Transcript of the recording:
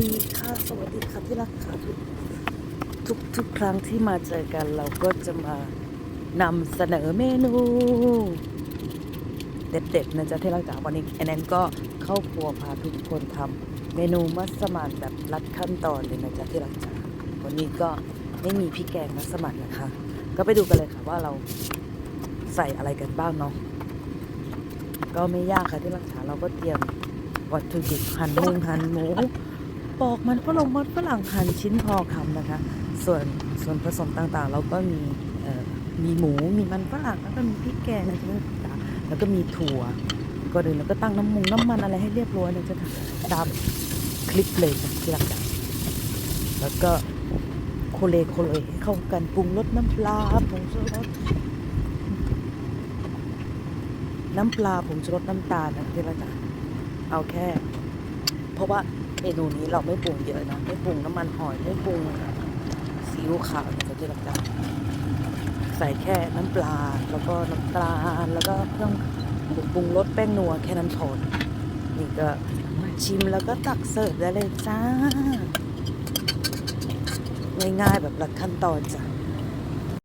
ดีค่ะ สวัสดีค่ะที่รักค่ะทุกทุกทุกครั้งที่มาเจอกันเราก็จะมานำเสนอเมนู เด็ดๆนะจ๊ะที่รักจ๋าวันนี้แอนแนนก็เข้าครัวพาทุกคนทำเมนูมัสมั่นแบบรัดขั้นตอนเลยนะจ๊ะที่รักจ๋าวันนี้ก็ไม่มีพริกแกงมัสมั่นนะคะ ก็ไปดูกันเลยค่ะว่าเราใส่อะไรกันบ้างเนาะก็ไม่ยากค่ะที่รักจ๋าเราก็เตรียมวัตถุดิบหั่นหมูหั่นหมู ปอกมันฝรั่งมันฝรั่งหั่นชิ้นพอคำนะคะ ส่วนส่วนผสมต่างๆ เราก็มีมีหมูมีมันฝรั่งแล้วก็มีพริกแกงนะจ๊ะแล้วก็มีถั่วก็เดินแล้วก็ตั้งน้ำมุงน้ำมันอะไรให้เรียบร้อยนะจ๊ะตามคลิปเลยจ้ะที่รักจ้ะแล้วก็โคเลโคเลให้เข้ากันปรุงรสน้ำปลาผงชูรสน้ำปลาผงชูรสน้ำตาลนะที่รักจ้ะเอาแค่ เพราะว่า เมนูนี้เราไม่ปรุงเยอะนะไม่ปรุงน้ำมันหอยไม่ปรุงซีอิ๊วขาวเนี่ยก็จะรับใส่แค่น้ำปลาแล้วก็น้ำตาลแล้วก็เครื่องปรุงรสแป้งนัวแค่นั้นพอนี่ก็ชิมแล้วก็ตักเสิร์ฟได้เลยจ้า ง่ายๆแบบหลักขั้นตอนจ้ะ